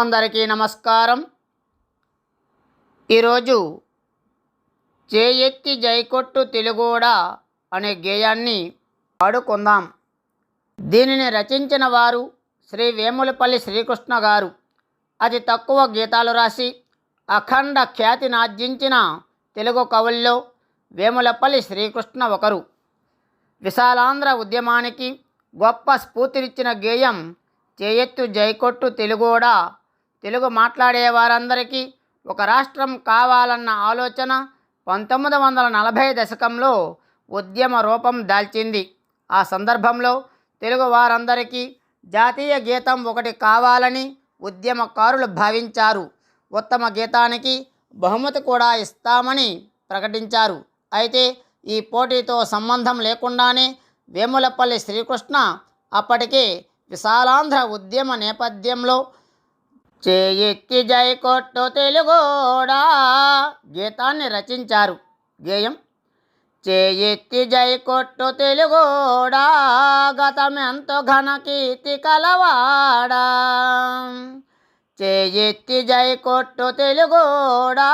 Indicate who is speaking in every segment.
Speaker 1: అందరికీ నమస్కారం. ఈరోజు చేయెత్తి జైకొట్టు తెలుగోడ అనే గేయాన్ని పాడుకుందాం. దీనిని రచించిన వారు శ్రీ వేములపల్లి శ్రీకృష్ణ గారు. అతి తక్కువ గీతాలు రాసి అఖండ ఖ్యాతినార్జించిన తెలుగు కవుల్లో వేములపల్లి శ్రీకృష్ణ ఒకరు. విశాలాంధ్ర ఉద్యమానికి గొప్ప స్ఫూర్తినిచ్చిన గేయం చేయెత్తు జైకొట్టు తెలుగోడ తెలుగు మాట్లాడే వారందరికీ ఒక రాష్ట్రం కావాలన్న ఆలోచన పంతొమ్మిది వందల నలభై దశకంలో ఉద్యమ రూపం దాల్చింది. ఆ సందర్భంలో తెలుగు వారందరికీ జాతీయ గీతం ఒకటి కావాలని ఉద్యమకారులు భావించారు. ఉత్తమ గీతానికి బహుమతి కూడా ఇస్తామని ప్రకటించారు. అయితే ఈ పోటీతో సంబంధం లేకుండానే వేములపల్లి శ్రీకృష్ణ అప్పటికే విశాలాంధ్ర ఉద్యమ నేపథ్యంలో చేయెత్తి జై కొట్టు తెలుగోడా? గీతాన్ని రచించారు. గేయం. చేయెత్తి జై కొట్టు తెలుగోడా గతమెంతో ఘనకీర్తి కలవాడా? చేయెత్తి జై కొట్టు తెలుగోడా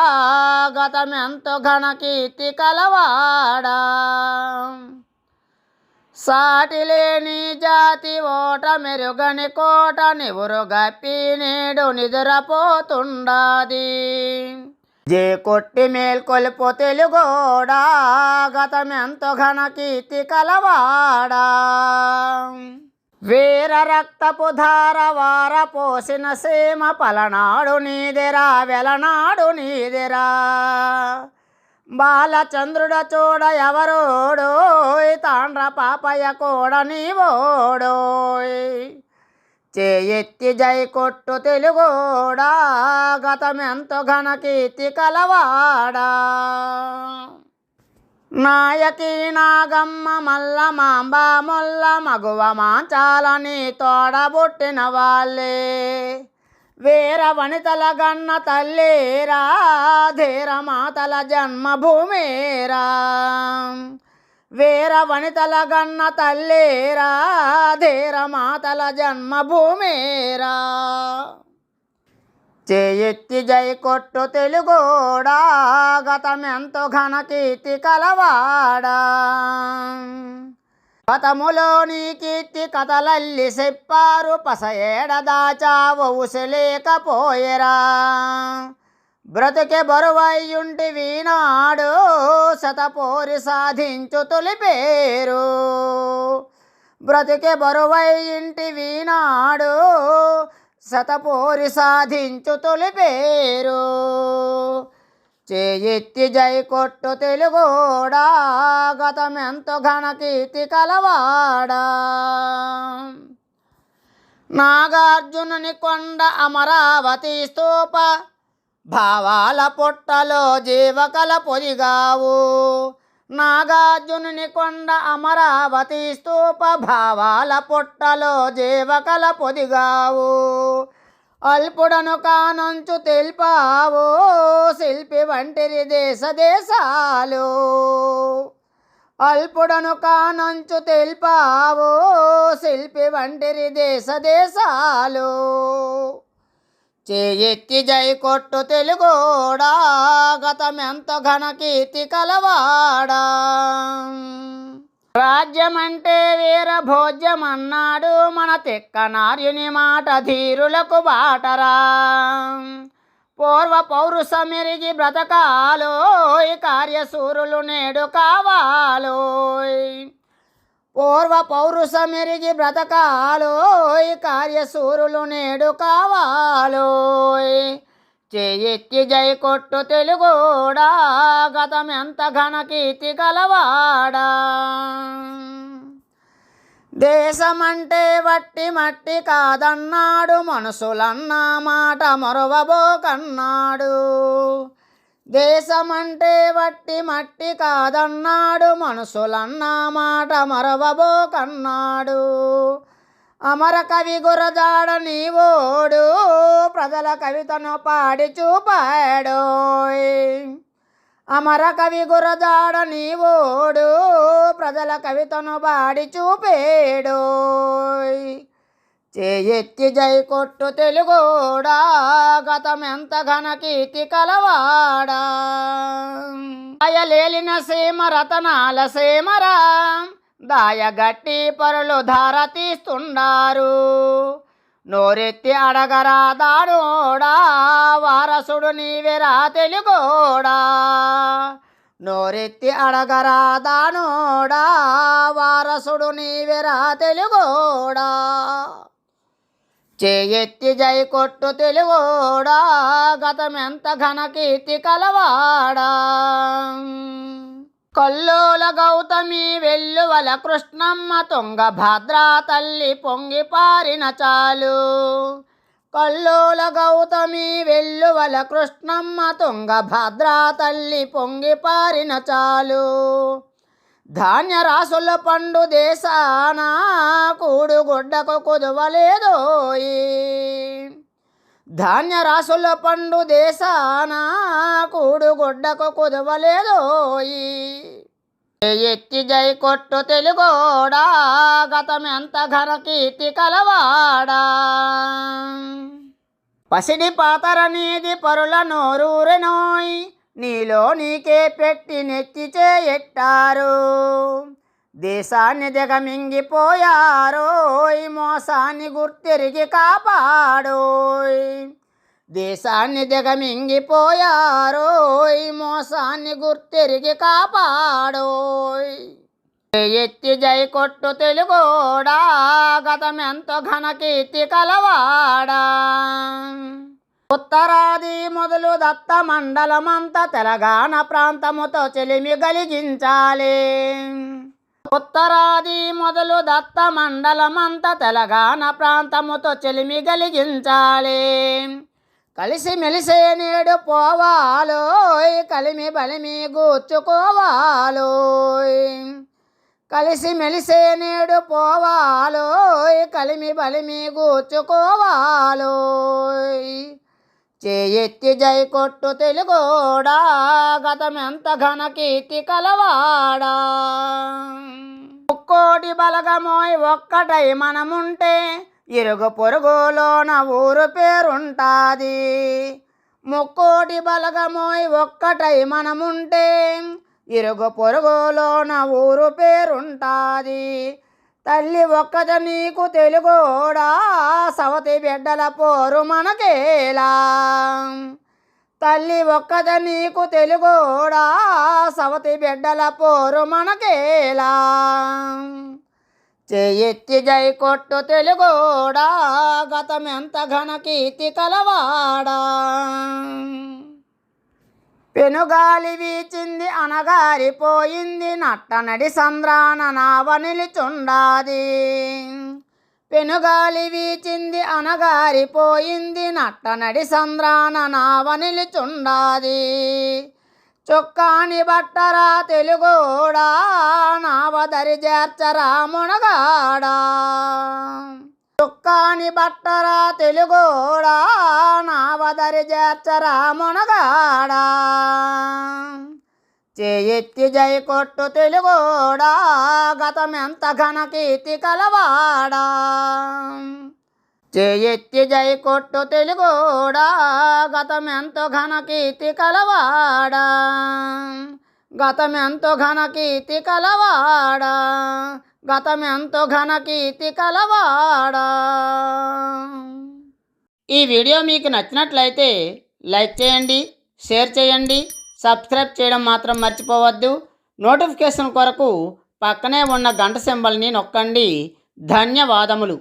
Speaker 1: గతమెంతో ఘనకీర్తి కలవాడా? సాటిలేని జాతి ఓట మెరుగని కోట నివురుగప్పి నేడు నిద్రపోతుండాది. జే కొట్టి మేల్కొలుపు తెలుగోడా గతమెంతో ఘన కీర్తి కలవాడా. వీర రక్తపు ధార వార పోసిన సీమ పలనాడు నీదిరా వెలనాడు నీదిరా. బాలచంద్రుడ చూడ ఎవరోడోయ్ తాండ్ర పాపయ్య కూడా నీవోడోయ్. చేయెత్తి జై కొట్టు తెలుగోడా గతమెంతో ఘన కీర్తి కలవాడా. నాయకి నాగమ్మ మల్ల మాంబ మొల్ల మగువ మాంచాలని తోడబుట్టిన వాళ్ళే. వీర వనితల గన్న తల్లేరా ధీర మాతల జన్మభూమేరా. వీర వనితల గన్న తల్లేరా ధీర మాతల జన్మభూమేరా. చేయెత్తి జై కొట్టు తెలుగోడా గతమెంతో ఘన కీర్తి కలవాడా. గతములో కీర్తి కథలల్లి చెప్పారు పస ఏడ దాచావు ఉసలేకపోయేరా బ్రతుకే బరువయ్యుంటి వీనాడు శతపోరి సాధించు తొలిపేరు బ్రతుకే బరువయ్యింటి వీనాడు శతపోరి సాధించు తొలిపేరు చేయెత్తి జై కొట్టు తెలుగోడా గతమెంతో ఘన కలవాడా. నాగార్జునుని కొండ అమరావతి స్తూప భావాల పొట్టలో జీవకల పొదిగావు. నాగార్జునుని కొండ అమరావతి స్తూప భావాల పొట్టలో జీవకల పొదిగావు. అల్పుడను కానంచు తెలిపావో శిల్పి వంటిరి దేశ దేశాలు. అల్పుడను కానంచు తెలిపావో శిల్పి వంటిరి దేశ దేశాలు. చేయెత్తి జై కొట్టు తెలుగోడా గతమెంత ఘన కీర్తి కలవాడా. రాజ్యమంటే వీర భోజ్యమన్నాడు మన తిక్కనార్యుని మాట ధీరులకు బాటరా. పూర్వ పౌరుషమిరిగి బ్రతకాలోయ్ కార్యసూరులు నేడు కావాలోయ్. పూర్వ పౌరుషమిరిగి బ్రతకాలోయ్ కార్యసూరులు నేడు కావాలోయ్. చేయెత్తి జై కొట్టు తెలుగోడా గతమెంత ఘన ఘనకీర్తి కలవాడా దేశమంటే వట్టి మట్టి కాదన్నాడు మనసులన్నా మాట మొరవబోకన్నాడు దేశమంటే వట్టి మట్టి కాదన్నాడు మనసులన్నా మాట మరవబోకన్నాడు అమర కవి గురజాడ నీవోడు ప్రజల కవితను పాడి చూపాడు అమర కవి గురజాడ నీవోడు ప్రజల కవితను పాడి చూపేడోయ్. చేయెత్తి జై కొట్టు తెలుగోడా గతమెంత ఘన కీర్తి కలవాడా. అయలేలిన సీమ రతనాల సీమరా దాయగట్టి పరులు ధార తీస్తుండారు నోరెత్తి అడగరా దాడోడా వారసుడు నీవెరా తెలుగోడా. నోరెత్తి అడగరా దానోడా వారసుడు నీవెరా తెలుగోడా. చేయెత్తి జై కొట్టు తెలుగోడా గతమెంత ఘన కీర్తి కలవాడా. కల్లోల గౌతమి వెల్లువల కృష్ణమ్మ తుంగభద్రా తల్లి పొంగి పారిన చాలు. కల్లోల గౌతమి వెల్లువల కృష్ణమ్మ తుంగభద్రా తల్లి పొంగి పారిన చాలు. ధాన్య రాసుల పండు దేశానా కూడుగుడ్డకు కుదువలేదోయి. ధాన్య రాసుల పండు కూడు గుడ్డకు కుదవలేదోయి ఎత్తి జై కొట్టు తెలుగోడా గతమెంత ఘన కీర్తి కలవాడా. పసిడి పాతర నీది పరుల నోరూరెనోయ్ నీలో నీకే పెట్టి నెత్తి చేయెట్టారు. దేశాన్ని దిగమింగిపోయారోయ్ మోసాన్ని గుర్తిరిగి కాపాడోయ్. దేశాన్ని దిగమింగిపోయారోయ్ మోసాన్ని గుర్తిరిగి కాపాడోయ్. ఎత్తి జై కొట్టు తెలుగోడా గతమెంతో ఘనకీర్తి కలవాడా. ఉత్తరాది మొదలు దత్త మండలమంతా తెలంగాణ ప్రాంతముతో చెలిమి గలిగించాలి. ఉత్తరాది మొదలు దత్త మండలమంతా తెలంగాణ ప్రాంతముతో చెలిమి గలిగించాలి. కలిసి మెలిసే నేడు పోవాలోయ్ కలిమి బలిమి గూర్చుకోవాలోయ్. కలిసి మెలిసే నేడు పోవాలోయ్ కలిమి బలిమి గూర్చుకోవాలోయ్. చేయెత్తి జై కొట్టు తెలుగోడా గతమెంత ఘన కీర్తి కలవాడా? ఒక్కోటి బలగమోయ్ ఒక్కటై మనముంటే ఇరుగు పొరుగులోన ఊరు పేరుంటాది. ముక్కోటి బలగమోయ్ ఒక్కటై మనముంటే ఇరుగు పొరుగులోన ఊరు పేరుంటాది. తల్లి ఒక్కద నీకు తెలుగోడా? సవతి బిడ్డల పోరు మనకేలా? తల్లి ఒక్కద నీకు తెలుగోడా? సవతి బిడ్డల పోరు మనకేలా? చేయెత్తి జై కొట్టు తెలుగోడా? గతమెంత ఘన కీర్తి కలవాడా? పెనుగాలి వీచింది అనగారిపోయింది నట్టనడి సంద్రాన నావ నిలుచుండాది. పెనుగాలి వీచింది అనగారిపోయింది నట్టనడి సంద్రాన నావ నిలుచుండాది. చొక్కాని బట్టరా తెలుగోడా నావదరి చేర్చరా మునగాడా. చొక్కాని బట్టరా తెలుగోడా నావదరి చేర్చరా మునగాడా. చేయెత్తి జై కొట్టు తెలుగోడా గతమెంత ఘన కీర్తి కలవాడా. చేయెత్తి జై కొట్టు తెలుగోడా గతమెంతో ఘన కీర్తి కలవాడా. గతమెంతో ఘన కీర్తి కలవాడా. గతమెంతో ఘన కీర్తి కలవాడా. ఈ వీడియో మీకు నచ్చినట్లయితే లైక్ చేయండి షేర్ చేయండి సబ్స్క్రైబ్ చేయడం మాత్రం మర్చిపోవద్దు. నోటిఫికేషన్ కొరకు పక్కనే ఉన్న గంట సింబల్ని నొక్కండి. ధన్యవాదములు.